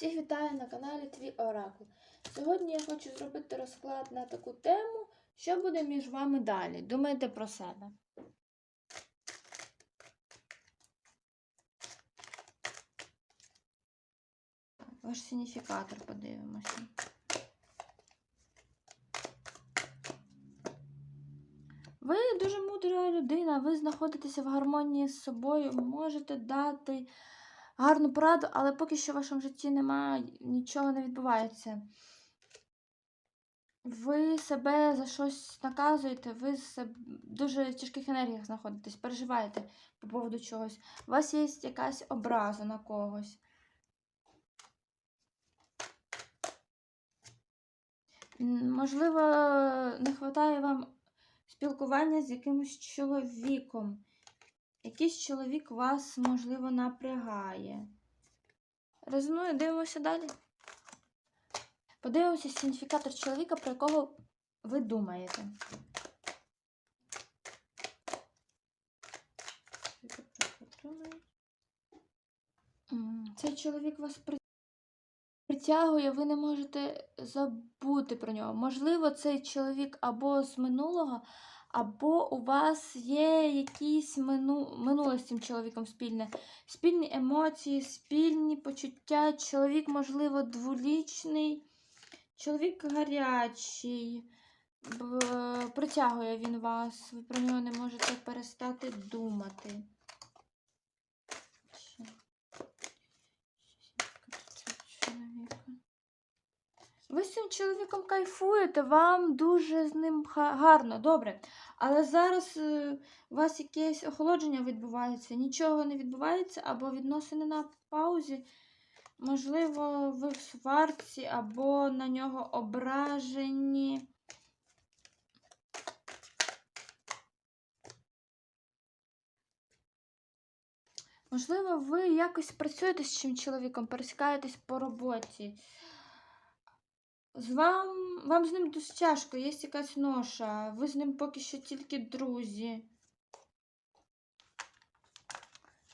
Всіх вітаю на каналі Твій Оракул. Сьогодні я хочу зробити розклад на таку тему, що буде між вами далі. Думайте про себе. Ваш сигніфікатор подивимося. Ви дуже мудра людина, ви знаходитеся в гармонії з собою, можете дати гарну пораду, але поки що в вашому житті немає, нічого не відбувається. Ви себе за щось наказуєте, ви в дуже тяжких енергіях знаходитесь, переживаєте по поводу чогось. У вас є якась образа на когось. Можливо, не вистачає вам спілкування з якимось чоловіком. Якийсь чоловік вас, можливо, напрягає. Резонує, дивимося далі. Подивимося сигніфікатор чоловіка, про якого ви думаєте. Цей чоловік вас притягує, ви не можете забути про нього. Можливо, цей чоловік або з минулого, або у вас є якісь мину... минуле з цим чоловіком спільне. Спільні емоції, спільні почуття. Чоловік, можливо, дволічний, чоловік гарячий. Б- Притягує він вас, ви про нього не можете перестати думати. Ще. Чоловіка. Ви з цим чоловіком кайфуєте, вам дуже з ним гарно, добре. Але зараз е, у вас якесь охолодження відбувається, нічого не відбувається, або відносини на паузі. Можливо, ви в сварці, або на нього ображені. Можливо, ви якось працюєте з цим чоловіком, пересікаєтесь по роботі. З вам, вам з ним дуже тяжко, є якась ноша, ви з ним поки що тільки друзі.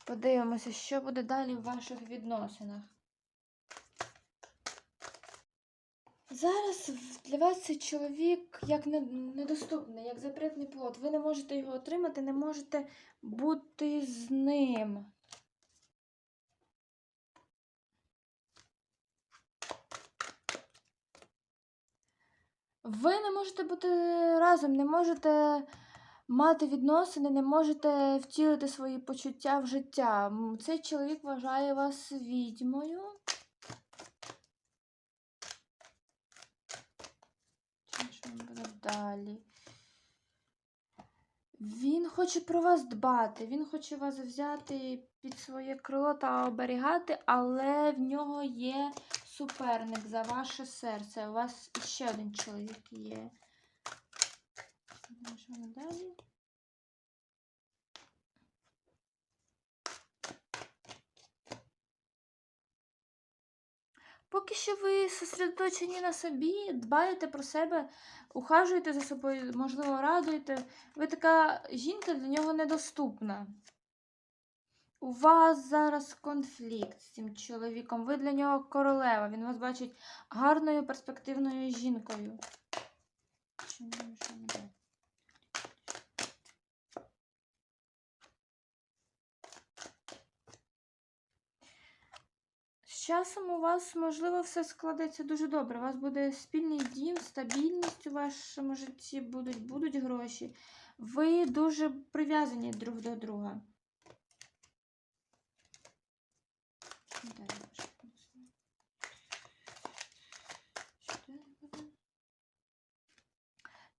Подивимося, що буде далі в ваших відносинах. Зараз для вас цей чоловік як недоступний, як запретний плод. Ви не можете його отримати, не можете бути з ним. Ви не можете бути разом, не можете мати відносини, не можете втілити свої почуття в життя. Цей чоловік вважає вас відьмою. Далі? Він хоче про вас дбати, він хоче вас взяти під своє крило та оберігати, але в нього є суперник за ваше серце. У вас ще один чоловік є. Далі. Поки що ви зосередоточені на собі, дбаєте про себе, ухажуєте за собою, можливо, радуєте. Ви така жінка для нього недоступна. У вас зараз конфлікт з цим чоловіком. Ви для нього королева. Він вас бачить гарною перспективною жінкою. Далі? З часом у вас, можливо, все складеться дуже добре. У вас буде спільний дім, стабільність у вашому житті будуть, будуть гроші. Ви дуже прив'язані друг до друга. Далі ваше відносини. Що далі буде?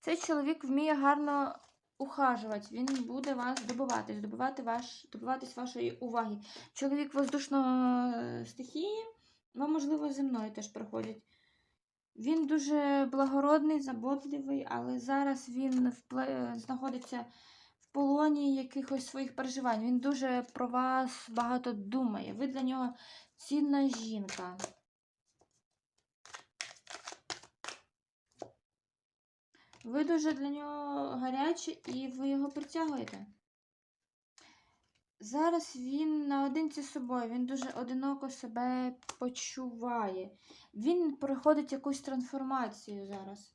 Цей чоловік вміє гарно ухажувати. Він буде вас добиватись, добивати ваш, добиватись вашої уваги. Чоловік воздушного е, стихії, вам, можливо, зі мною теж проходять. Він дуже благородний, заботливий, але зараз він впле- знаходиться в полоні якихось своїх переживань. Він дуже про вас багато думає. Ви для нього цінна жінка. Ви дуже для нього гарячі і ви його притягуєте. Зараз він наодинці з собою, він дуже одиноко себе почуває. Він проходить якусь трансформацію зараз.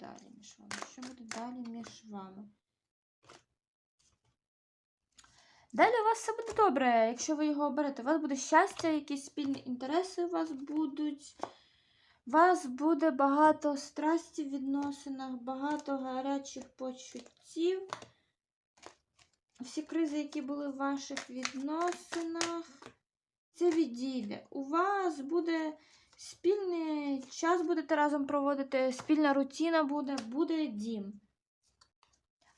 Далі між? Що буде далі між? Далі у вас все буде добре, якщо ви його оберете. У вас буде щастя, якісь спільні інтереси у вас будуть. У вас буде багато страсті в відносинах, багато гарячих почуттів. Всі кризи, які були в ваших відносинах, це відійде. У вас буде спільний час будете разом проводити, спільна рутина буде, буде дім.